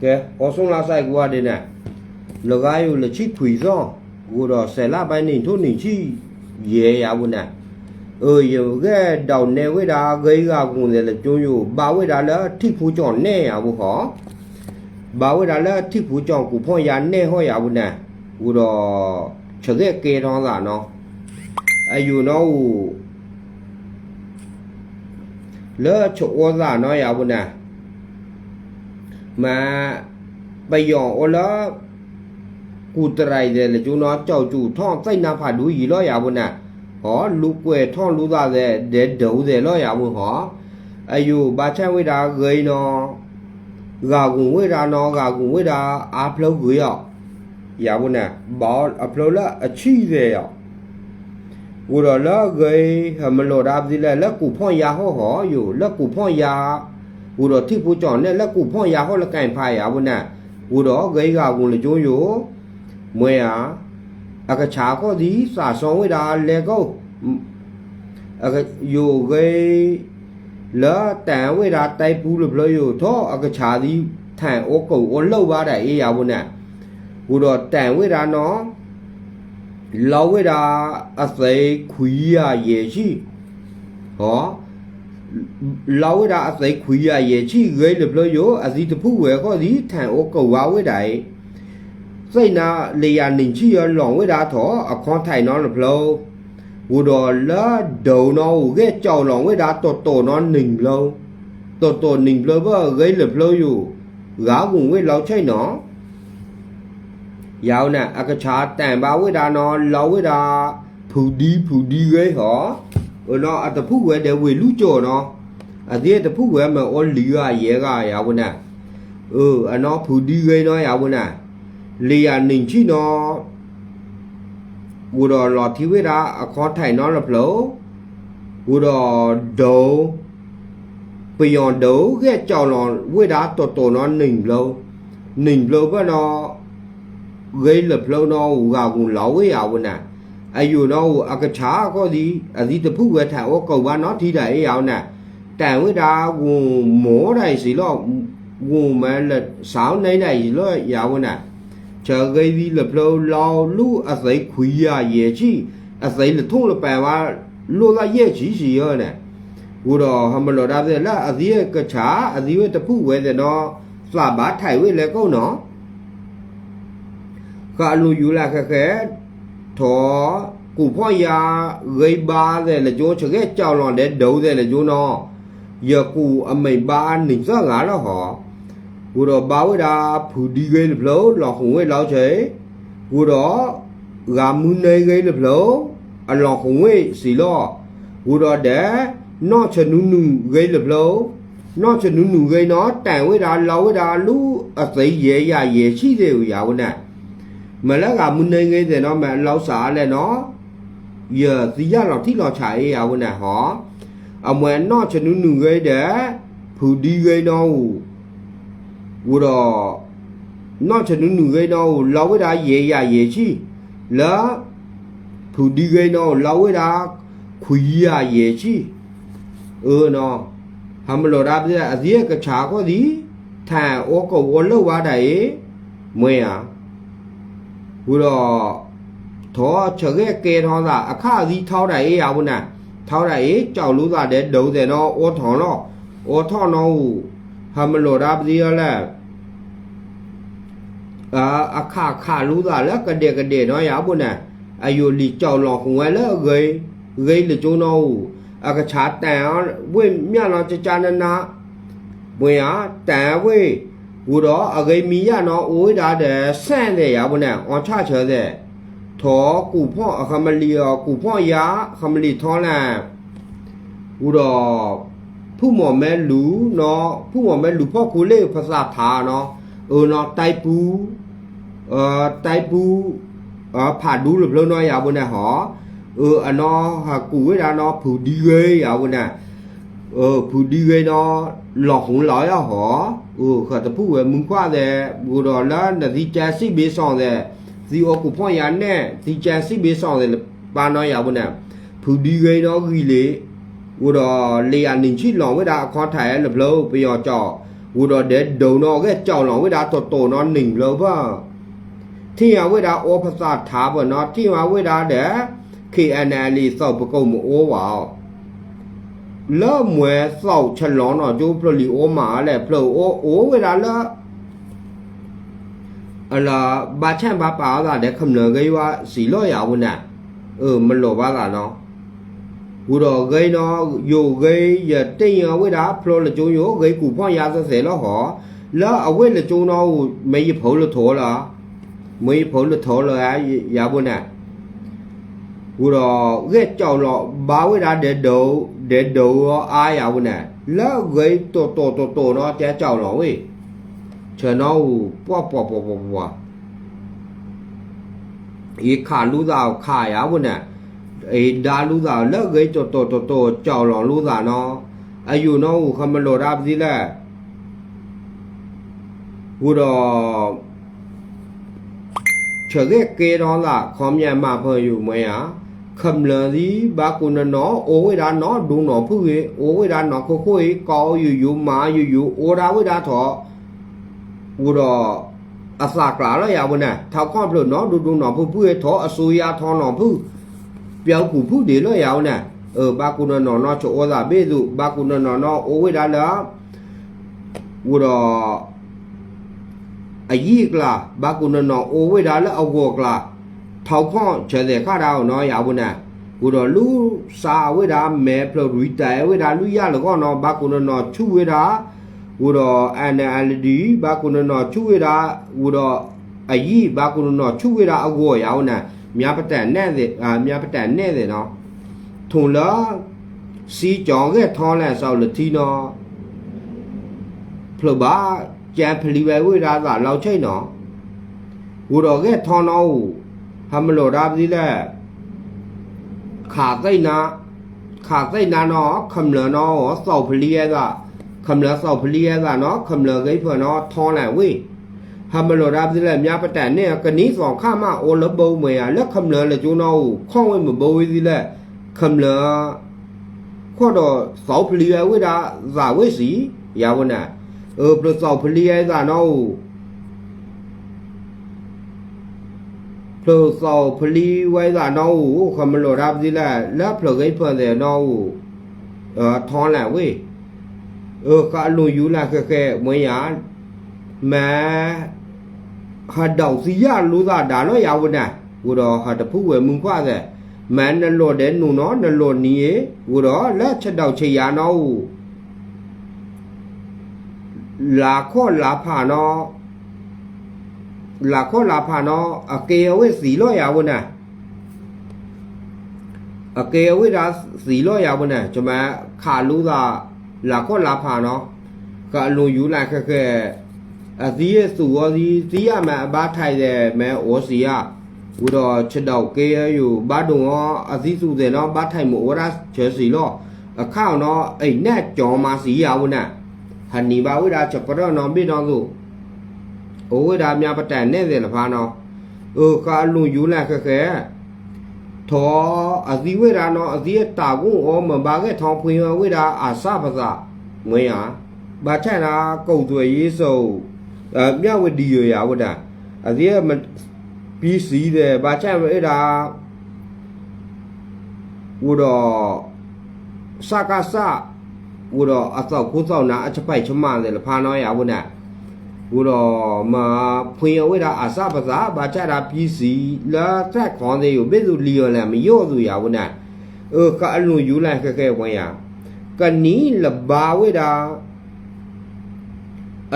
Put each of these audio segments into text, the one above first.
que osun la sai gua de na lo ga yu le chi thui zo gu do se la bai ni thu ni chi ye ya bu na ờ yu ge đầu ne với da gây ga cùng de le chu yu ba với da le thi phu chọn ne ya bu ho ba với da le thi phu chọn của pho ya ne ho ya bu na gu do che ge ke đó là nó ai yu nó lỡ chỗ ra nó ya bu na มาไปหยองโอละกูตรายเดลจูนอเจ้าจูท่องใส่นาผาดูยีล้อยาบุน่ะหอลูกเวท่องลูกตาเดเดเดวเดล้อยาบุหออายุบาชันเวดาเกยนอกากุงเวดานอกากุงเวดาอาพลเกยอ่ะยาบุน่ะบอลอพลละอชีเดอ่ะกูรอละเกยหมโลดาบดิละละกูพ่อยาหอหออยู่ละกูพ่อยา ဝူတော့ထိဖို့ကြောင့်နဲ့လက်ကူဖွန်ရဟောလကင်ဖာရဘူးနာဝူတော့ဂိကကုလေကျိုးယိုမွေဟာအကချာကောဒီစာဆောင်ဝိတာလေကောအကယိုဂိလာတန်ဝိတာတိုက်ပူးလို့ဘလို့ယိုတော့အကချာဒီထန်အိုကုံအိုလောက်ပါတဲ့အေးရဘူးနာဝူတော့တန်ဝိတာနော်လောဝိတာအစိခွီးရရေရှိဟော လောဝိတာအသိခွေးရရဲ့ချိရဲလဘလယောအစီတဖူဝဲခေါ်ဒီထန်အိုကောဝါဝိတိုင်စိတ်နာလေယာနင်ချီရလောင်ဝိတာတော့အခွန်ထိုင်နော်လဘလောဝူတော်လာဒုံနော်ဝဲကြောက်လောင်ဝိတာတော်တော်နော်နင်လောတော်တော်နင်ဘလဘရဲလဘလယောဂါကုံဝဲလောက်ချိုင်နော်ယောင်းနာအကချာတန်ပါဝိတာနော်လောဝိတာဖူဒီဖူဒီရဲဟောဟို တော့အတဖုဝဲတဲ့ဝေလူကြော်နော်အဒီတဖုဝဲမအော်လီရရဲကရဝနာเออအနော်ဖူဒီရဲနော်ရဝနာလေယာနင်ချီနော်ဘူတော်လော်တီဝေတာအခေါ်ထိုင်နော်လဖလောဘူတော်ဒုံပယွန်ဒုံကဲကြောင်လော်ဝေတာတော်တော်နော်နင်ဘလောနင်ဘလောဘနော်ဂိလဖလောနော်ဟူကကူလောဝေရဝနာ အယူတော့အကချာကောဒီအဒီတဖုဝဲထအောကောဘာနော်ထိတယ်အေးအောင်နဲ့တန်ဝိတာဝန်မောတိုင်စီတော့ဝန်မဲလက်ဆောင်းနေနေရီလို့ရဝနဲ့ချာဂိဒီလပလောလောလူအစိခွီရရေချီအစိလထုံးလပန်ဝါလိုလာရဲ့ချီစီရောနဲ့ဘူတော့ဟမလောဒါတဲ့လာအဒီကချာအဒီဝဲတဖုဝဲတဲ့တော့လှပါထိုင်ဝဲလဲကောနော်ကလူယူလာခက်ခဲ thó cụ phó ya gây ba về là chỗ chứ ghét chào lò để đấu về là chỗ nó giờ cụ ở mày ba nỉnh ra ngã đó họ cụ đó báo ra phụ đi gây lập lỗ lò không gây lão chế cụ đó gà mươn nơi gây lập lỗ à lò không gây xì lò cụ đó để nó chờ nụ nụ gây lập lỗ nó chờ nụ nụ gây nó tàn với ra lâu với ra lú ở tây dễ già dễ chi đều giàu nè မလကမနေငယ်တဲ့နော်မလောက်စားလဲနော်ရစီရလောက်ထိလောက်ချာအေးရဝနဲ့ဟောအမွေနော်ချနုနုငယ်တဲ့ဖူဒီငယ်နော်ဝတော့နော်ချနုနုငယ်နော်လောက်ဝဲတာရေရရေချီလာဖူဒီငယ်နော်လောက်ဝဲတာခွီရရေချီเออနော်ဟမ်လောဒါပြအစီကချာကိုဒီထန်ဩကောဝလောက်ဝါတိုင်မွေးอ่ะ ဘုတော့သောချက်ခဲ့ကဲထောင်းတာအခါစီထောင်းတယ်အေးရဘူးနာထောင်းတယ်အေးကြောက်လို့သာတဲ့ဒုံတဲ့တော့အောထောင်းတော့အောထောင်းတော့ဟမလို့ဒါပစီရလဲအာအခါခါလို့သာလဲကတဲ့ကတဲ့တော့ရဘူးနာအယိုလီကြောက်လောခုံဝဲလဲဂိဂိလေကျုံတော့အခါချာတန်ဝိမြတော့ကြကြနနာဘွေဟာတန်ဝိ 我到阿个米亚那伟大的山的也不能往恰恰的，他古胖他们里啊古胖也他们里他呢，我到ผู้หมอแม่รู้เนาะผู้หมอแม่รู้พ่อกูเล่ภาษาทาเนาะเออเนาะไตปูเอ่อไตปูเอ่อผ่าดูหรือเปล่าเนาะอย่าบนน่ะหอเอออันเนาะกูเวลาเนาะผู้ดีเว้ยอย่าบนน่ะ าะหลอกของเราอ่ะหอเออขะตะผู้เวมึงกว่าแต่บูดอละนะสิจาสิเบซองแต่စီအကူဖွန်ရနဲ့ဒီချန်စီဘေးဆောင်တယ်ပါနော်ရဘူးနဲ့ဖူဒီဂိနော်ဂီလေဝတော့လေယာနင်ချီလောင်ဝဲတာအခေါ်ထိုင်ရလဘလို့ပြောကြော ဝတော်တဲ့ဒုံတော့ကကြောင်လောင်ဝိဒါတော်တော်နော်နှိမ်လောပါ ละมวยเศร้าฉลองหน่อจูปลีโอหมาแหละเปล่าโอโอเวลาละอะไรบาแช่บาป่าละเด็กคำเนือไงว่าสีล้อยาวน่ะเออมันหลบว่าละเนาะกูรอไงเนาะอยู่ไงอย่าเตี้ยเวลาพลอละจูอยู่ไงกูพ่อยาเสียแล้วหอแล้วเอาเวลาจูเนาะไม่ยเผาละโถละไม่ยเผาละโถละยาบุน่ะ ဝတော်ဂဲကြောက်လောဘာဝေဒါတဲ့ဒုံတဲ့ဒုံရောအားရဝနာလာဂိတော်တော်တော်တော်နော်တဲကြောက်လောဝေချေနော်ပွားပွားပွားပွားပွားอีขาลูดาวขายาวุ่นน่ะไอ้ดาลูดาวเลิกเกยโตโตโตโตเจ้าหลองลูดาเนาะอายุเนาะคำมโลราบสิแหละกูดอเฉเกเกดอนละคอมยามาเพิ่นอยู่มั้ยอ่ะคำเลดีบากุนเนาะโอเวดาเนาะ ดูเนาะผู้เอโอเวดาเนาะโคโคเอกออยู่อยู่มาอยู่อยู่โอดาเวดาถอกูดอ အစာကလာရဝနာထောက်ကော့ပလို့နော်ဒူဒူနော်ဖူဖူရထောအဆူရထောနော်ဖူပြောက်ကူဖူဒီလောရဝနာเออบากุนนอนอโชโอซาเบซุบากุนนอนอโอเวดาลาวูดอအကြီးကလာဘကုနနောအိုဝေဒါလအဝောကလာထောက်ဖောင်းချေတဲ့ခါ တော့နော်ရဘူးနာဘူတော့လူစာဝေဒါမဲဖလိုရီတိုင်ဝေဒါလူရလကောနော်ဘကုနနောချူဝေဒါဝူတော့ NLD ဘကုနနောချူဝေဒါဝူတော့အကြီးဘကုနနောချူဝေဒါအဝောရအောင်နာမြာပတန်နဲ့တဲ့အာမြာပတန်နဲ့တဲ့နော်ထုံလာစီကြောင်ရဲ့ထောင်းလဲဆောက်လတီနော်ဖလိုပါကြံဖလီပဲဝိဒါသာလောက်ချိတ်နော်ဝူတော်ကထောင်းနော် हमलो राबी ले खा सही ना खा सही ना नो खमल नो सौ फलिएगा खमल सौ फलिएगा नो खमल गई फो नो थो ना वे हमलो राबी ले म्या पता ने कनी सौ खा मा ओ ल बो मे आ ल खमल ल जो नो खो वे म बो वे ले खमल खो दो सौ फलिए वे दा जा वे सी या वो ना เออประสอบพลีไอ้ซะเนาะ ประสอบพลีไว้ซะเนาะคำโลรับสิละแล้วพลกไอ้เพิ่นเด้เนาะเออท้อนแหละเว้ยเออกะลุอยู่ละแค่ๆมวยยาแม่ဟာတောက်စီရလူသားဒါတော့ရဝနာကိုတော့ဟာတဖူးဝဲမုန်ခွားတဲ့မန်နလော်တဲ့နုံနော်နလော်နီးကိုတော့လက်ချက်တောက်ချေရနော် လာခောလာဖာနော လာခောလာဖာနောအကေဝဲစီလောရဝနာအကေဝဲဒါစီလောရဝနာကျွန်မခါလူသာလာခောလာဖာနောကအလုံယူလာခက်ခဲအသီးရဲ့စုဝစီစီရမအဘာထိုင်တယ်မဲဩစီရဝတော့ချက်တော့ကေရယူဘာဒုံရောအသီးစုတယ်နော်ဘာထိုင်မို့ဝရချေစီလောအခါနော်အိနဲ့ကြော်မာစီရဝနာဟန်နီဘာဝိဒါချက်ပရောနော်မိနော်ကို အိုဝိဒါမြပတန်နဲ့တယ်လဖာနော်အိုကာလူယူလာခက်ခဲထောအသီဝိဒါနော်အသီတာကုဩမဘာကဲထောင်းဖွင့်ဝိဒါအာစပစငွေရဘာချန်လာကုတ်သွေရေးစုံအမြဝတီရရဝိဒါအသီမပြီးစီးတယ်ဘာချန်ဝိဒါဝတော့စကားစဝတော့အသောက်ကိုသောက်နာအချက်ပိုက်ချမတယ်လဖာနော်ရဝနာ ဘုရောမဖွင့်ရဝိတာအစပစာဘာချတာပြီးစီလာသက်ခေါင်းစေယပိစုလီယောလံမယောစုရဝနအကအလုံးယူလိုက်ခက်ခဲဝင်ရကနီလဘာဝိတာ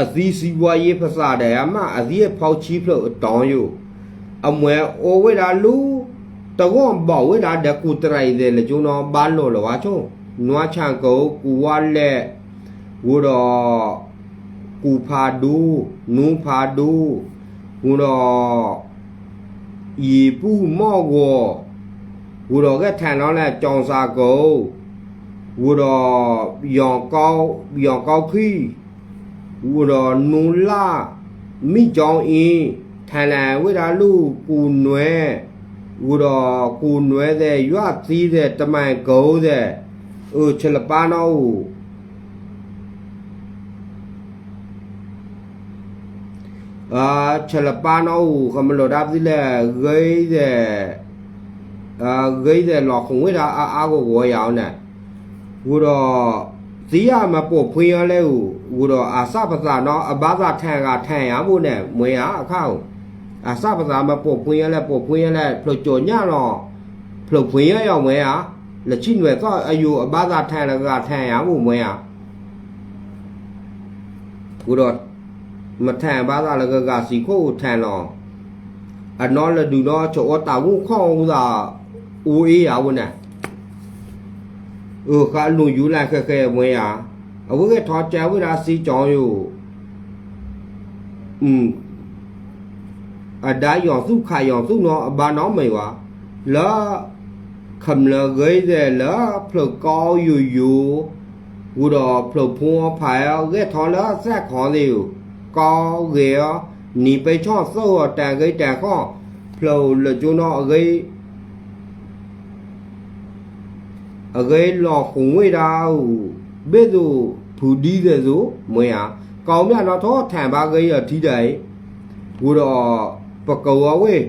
အသီးစီးပွားရေးဖစတယ်အမအသီးရဲ့ဖောက်ချီဖလို့တောင်းယအမွဲအိုဝိတာလူတကွန်ဘောဝိတာတကူတရိုင်တယ်လေကျွန်တော်ဘာလို့လောဝါချုံနွားချန်ကိုကူဝါလက်ဝတော့ ကူဖာဒူနူဖာဒူဝတော့ဤပူမော့ကိုဝတော့ကထန်တော့လဲကြောင်စာကိုဝတော့ယောင်ကောင်းယောင်ကောင်းခီဝတော့နူလာမိကြောင်အင်းထန်လန်ဝဒါလူကူနွဲဝတော့ကူနွဲတဲ့ရွတ်သီးတဲ့တမန်ကုန်းတဲ့เออฉลป အာချလပါနောခမလောဒါပဒီလေဂိတဲ့အာဂိတဲ့လောခုံဝေတာအာအာကိုကိုရအောင်နဲ့ဝူတော့ဇီးရမပို့ဖွင့်ရလဲဝူတော့အာစပစာနော်အဘာသာထန်ကထန်ရဖို့နဲ့မွေရအခါအာစပစာမပို့ဖွင့်ရလဲပို့ဖွင့်ရလဲဖလို့ကြော်ညတော့ဖလို့ဖွင့်ရရောက်မွေရလက်ချိနွယ် မွေရဝူတော့မထန်ဘာသာလကကစီခိုထန်လောအနော်လဒူတော့ချောတာဝုခေါဦးသာဦးအေးရဝနဲ့အိုကလူယူလိုက်ခက်ခဲမွေးရအဝကထောကြဝိရာစီကြောင်းယူอืมအဒါယောစုခါယောစုနော်ဘာနော်မေဝါလာခမလဂိုင်းတယ်လာဖလကောယူယူဝူတော့ဖလဖုံးဖိုင်ရဲထောလာဆက်ခေါ်သေးယူ có ghế nì bê cho sâu tà gây tà khó flow là chú nó gây ở gây lò khủng nguy đau biết dù phụ đi rồi dù mới à có nhà nó thốt thảm ba gây ở thi đấy vừa đó bậc cầu ở quê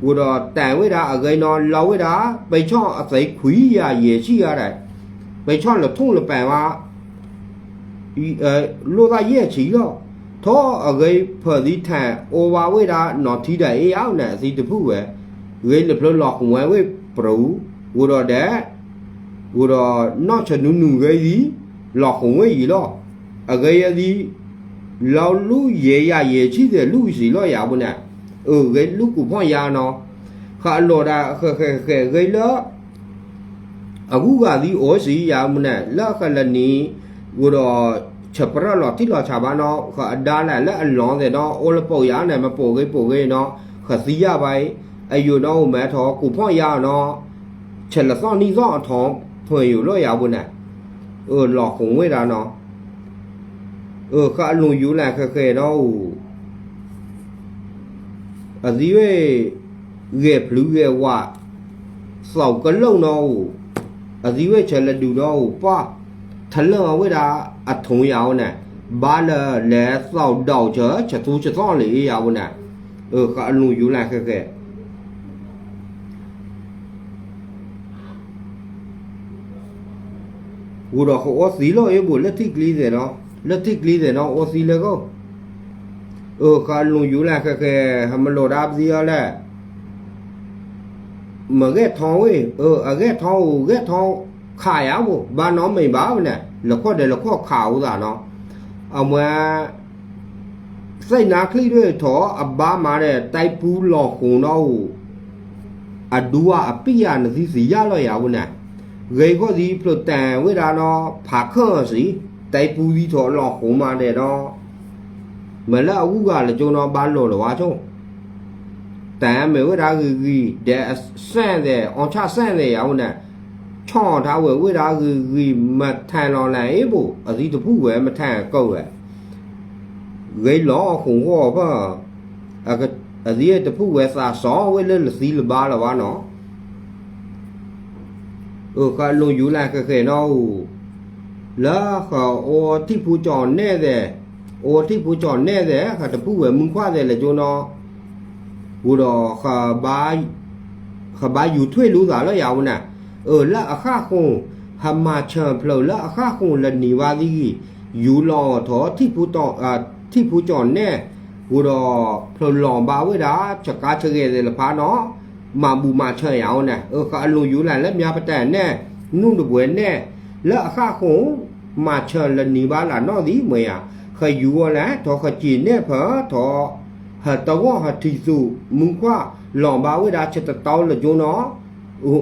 vừa đó tàn với đã ở gây nó lâu với đã bê cho ở giấy quý à dễ chi à đấy bê cho là thung là bẻ mà lô ra dễ chỉ đó သောအဂိဖဒီထန်အိုဝါဝေတာနော်တီတဲ့အေအောင်နဲ့စီတပုပဲဝေလပလော့ဝဲဝေပရူဝရဒဲဝရနော်ချနုနုဂေဒီလော့ဝေရီလော့အဂေယဒီလော်လူရေရရေချီတဲ့လူစီလော့ရဘူးနဲ့အိုဂေလူကူဖွင့်ရနော်ခါလော်တာခဲခဲခဲဂေလော့အခုကဒီဩစီရမနဲ့လက်ခလနီဝရ ချက်ပရလောတိလောချာဘာနော်ခအဒါလာလက်အလွန်တဲ့နော်အိုလပုတ်ရနဲ့မပိုကိပိုကိနော်ခစီရပိုင်အယူနော်မဲထောကူဖွန်ရနော်ချက်လစောနီစောအထောင်းဖွင့်ယူလို့ရဘူးနဲ့เออหลอกคงเวลาเนาะเออခအလုံယူလာခခဲတော့အဒီဝေရေဘလူးရေဝစောက်ကလုံတော့အဒီဝေချက်လက်ဒူတော့ပါထလဝေတာအထုံးရအောင်နဲ့ဘာလဲလဲစောက်တော့ချချက်သူချက်စောလေရအောင်နဲ့เออ 啊，同样呢，把那来烧稻车吃土吃上了一样呢，呃，和弄油来看看。我那我死了也不，那太厉害了，那太厉害了，我死了个。เออการลงอยู่แล้วก็คือทำมันโหลดอัพเสียแล้ว mà ghét thâu ấy ờ à ghét thâu ghét thâu khai áo bộ ba nó mày báo nè ခွတ်တယ်လခွတ်ခါဦးတာနော်အမွာစိတ်နာခလိတွေထောအဘာမာတဲ့တိုက်ပူးလော်ခုံတော့အဒူဝအပိယနစီစီရလော်ရဘူးနဲ့ရေကိုဒီပလတန်ဝိဒါနော်ဖာခွန်စီတိုက်ပူးဒီထောလော်ခုံမာတဲ့တော့မလာအူကလည်းကျုံတော့ဘာလော်လော်ဝါချုံတန်မေဝဒါကြီးကြီးတဲ့ဆန့်တဲ့အွန်ချဆန့်တဲ့ရအောင်နဲ့ ချောင်းထားဝဲဝိဒါကြီးကြီးမထန်လော်လိုက်ဘူးအစီတပူဝဲမထန်ကောက်ဝဲဂိလောခုံဟောပါအကအစီတပူဝဲစာစောဝဲလလစီလဘာလဝါနော်เออก็ลงอยู่ละเคยๆเนาะแล้วเขาโอที่ผู้จอนแน่แต่โอที่ผู้จอนแน่แต่เขาตะผู้เวมึงคว้าแต่ละโจเนาะกูดอเขาบายเขาบายอยู่ถ้วยรู้สาแล้วยาวน่ะ เออละอาค่าคงหามาเชิญเพลละอาค่าคงละนีวาดีอยู่รอถอที่ผู้ตออ่าที่ผู้จอนแน่กูดอเพลหลองบาเวดาจะกกาเชเกเลยละพาเนาะมาบูมาเชยเอาเนี่ยเออเขาอารมณ์อยู่แหละแล้วมีปแต่แน่นุ่นดบวยแน่แล้วข้าคงมาเชิญละนีบานละนอดีเมียเคยอยู่แล้วทอขจีนเนี่ยเพอทอหาตะวหาทิสุมึงว่าหลอมบาเวดาเชตตอละจูเนาะ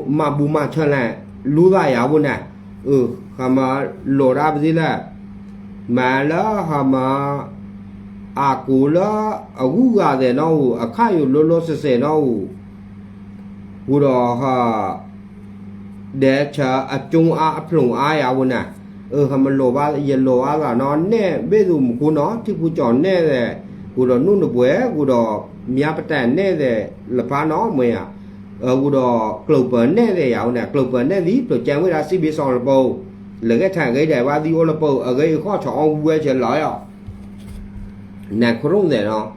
ma bu ma cho là lu ra ya bu nè ừ họ mà lộ ra cái gì là mà nó họ mà à cú nó ở gu gà để nó ở khai ở lô lô sè sè nó gu đó họ để chờ ở chung à ở phùng à ya bu nè ừ họ mà lộ ba giờ lộ à là nó nè bây giờ một cú nó thì cú chọn nè rồi cú đó nút được quế cú đó mía bắt tay nè rồi là phá nó mày à ยู่โลโลเสเสเนาะ ဝူတော်ဟာဒဲချာအကျုံအားအဖလုံအားရဝနာเออခမလောပါရလောအားကနော်နဲ့ဘေသူမကူနော်တိပူကြောင့်နဲ့တဲ့ကိုတော့နုနပွဲကိုတော့မြပတန်နဲ့တဲ့လပါနော်မွေရအကူတော့ကလုတ်ပန်နဲ့တဲ့ရောင်းနဲ့ကလုတ်ပန်နဲ့ဒီပြကြံဝဲတာစီဘီဆောင်လပုံလေကထန်ခဲ့တယ်ပါဒီအိုလပုံအကေခေါ်ချောင်းဝဲချလာရနန်ခရုံးတယ်နော်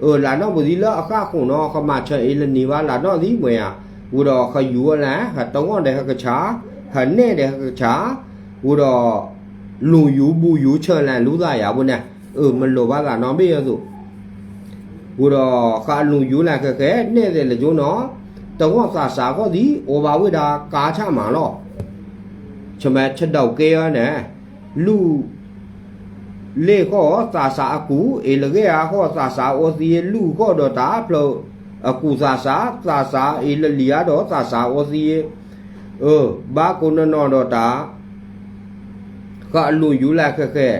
เออหลานน้องบุรีละအခခုံတော့ခမချအေးလနေပါလာတော့ဒီမွေอ่ะဝတော့ခယူလာဟာတောင်းတဲ့ခချာဟာနဲ့တဲ့ခချာဝတော့လူယူဘူးယူချလန်လူသားရဘူးနဲ့เออမလိုပါလားနော်မေးရစို့ဝတော့ခါလူယူလာခက်ခဲနဲ့တဲ့လေကျုံ တဝတ်စာစာကောဒီအိုဘာဝိတာကာချမှာလောချမချက်တော့ကေရနဲ့လူလေခောစာစာအကူအေလကေအားခောစာစာအိုစီလူခောတော့တာဖလို့အကူစာစာစာစာအေလလီယာတော့စာစာအိုစီအိုဘာကုနနော်တော့တာကလူယူလာခက်ခက်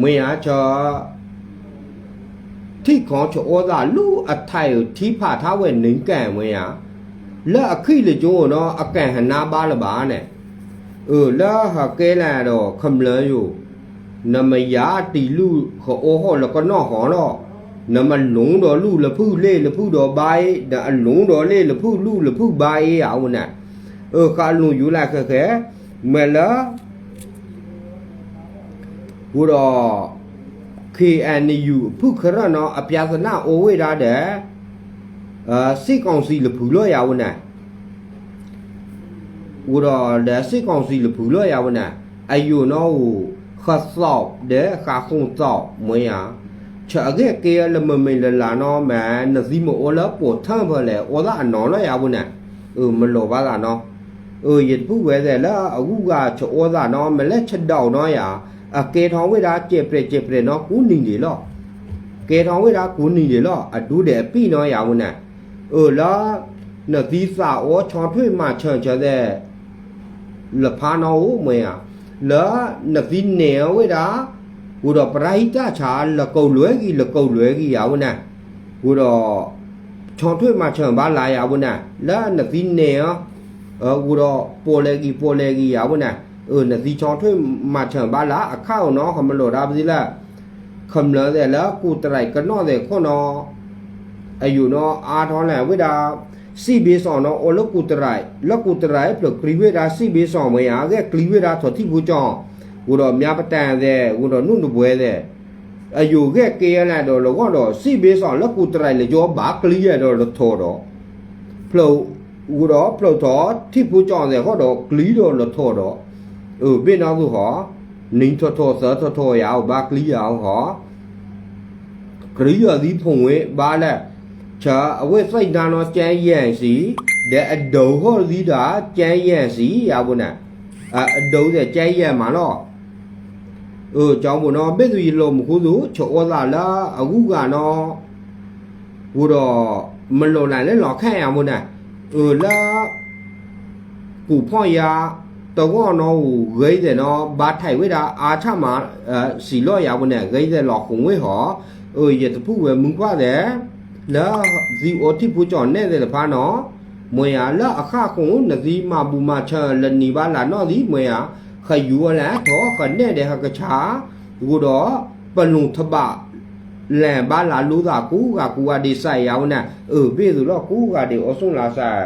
မင်းအားချောထိခေါ်ချောဩဇာလူအထိုင်ထိဖထားဝဲနင်းကံဝင်ရ လက်အခိလေကျုံးတော့အကန်ဟနာပါလပါနဲ့เออแล้วหาแกလာတော့ခမလယူနမယာတီလူခေါ်ဩဟောလကနောဟောတော့နမလုံးတော်လူလဖုလေလဖုတော်ဘိုင်ဒါအလုံးတော်လေလဖုလူလဖုဘိုင်အောင်နဲ့เออခါလုံယူလာခက်ခဲမလာဘူတော့ KNU ဖုခရနောအပြာစနာအိုဝေးရတဲ့ အာစိတ်ကောင်စီလဖူလို့ရအောင်နဲ့ဘူတော့လက်စိတ်ကောင်စီလဖူလို့ရအောင်နဲ့အယူနောခတ်ဆောက်တဲ့ခါခုံဆောက်မွေးရချာကဲကေလမမေလလာနောမန်နစီမအိုလာပိုထမ်းဖလေဩဒါအနော်လို့ရအောင်နဲ့เออမလောပါလားနော် เออရပုဝဲတဲ့လားအခုကချောသားနော်မလက်ချက်တော့နော်ရာအကေထောင်ဝိတာကျေပြကျေပြနော်ကူနေလေလောကေထောင်ဝိတာကူနေလေလောအဒူးတယ်ပြီနော်ရာဝနဲ့ เออလာနသီးစာဩချောထွေမှချန်ချတဲ့လဖာနောမွေယာလာနသီးနေဝိတာဟိုတော့ပရိတချာလကုတ်လွဲကြီးလကုတ်လွဲကြီးရာဝနဲ့ဟိုတော့ချောထွေမှချန်ပါလာရာဝနဲ့လာနသီးနေရော အခုတော့ပေါ်လေကြီးပေါ်လေကြီးရပါနဲ့เออနစီချောင်းထွေးမှာချံပါလားအခါနော်ခမလို့ဒါပါစီလားခမလို့တဲ့လားကုတ ရိုက်ကနော့တဲ့ခွနော်အယူနော်အာထောင်းလဲဝိဒါစီဘေးဆောင်နော်အလကုတရိုက်လကုတရိုက်ပလကလီဝေဒါစီဘေးဆောင်မရခဲ့ကလီဝေဒါသောတိဘူးကြောင့်ဟိုတော့မြပတန်တဲ့ဟိုတော့နုနပွဲတဲ့အယူခဲ့ကေရလာတော့လောကတော့စီဘေးဆောင်လကုတရိုက်လေကြောဘာကလီရတော့ထော်တော့ဖလို့ဦးတော့ပလုတ်တော့ထိပူကြောင်တယ်ဟောတော့ဂလီတော့လထော်တော့เออเป็นနောက်ဆိုဟောနင်းထော်ထော်စထော်ထော်ရအောင်ဘာကလီရအောင်ဟောဂလီရသည်ဖုံဝဲဘာလဲ ချာအဝဲစိတ်တန်းတော့ကျန်းရန်စီတဲ့အဒုံဟောသီးတာကျန်းရန်စီရပါနဲ့အဒုံတဲ့ကျန်းရန်မှာတော့เออကြောင်းဘုံတော့ပိတ်သူရလို့မခုစုချောဩလာလာအခုကနော်ဘုတော့မလွန်နိုင်လဲလော်ခန့်ရမို့နဲ့ เออละกูพ่อยาตะก้อနော်ဟိုဂိတဲ့နော်ဘာထိုင်ဝဲတာအာချမှာအဲစီလော့ရဘူးနဲ့ဂိတဲ့လော်ခုံဝဲဟောเออရတဖူဝဲမူခွာတဲ့ လာဇီအိုတိပူကြောင့်နဲ့တယ်ဖာနော်မွေရလာအခခုံနဇီမာပူမာချလနီပါလာနော်ဒီမွေရခယူလာတော့ခနဲ့တယ်ဟကချာဘူတော့ပလုံထပလန်ပါလာလို့သာကူကကူကဒီဆိုင်ရောင်းနဲ့အဘေဆိုတော့ကူကဒီအဆုံလာဆိုင်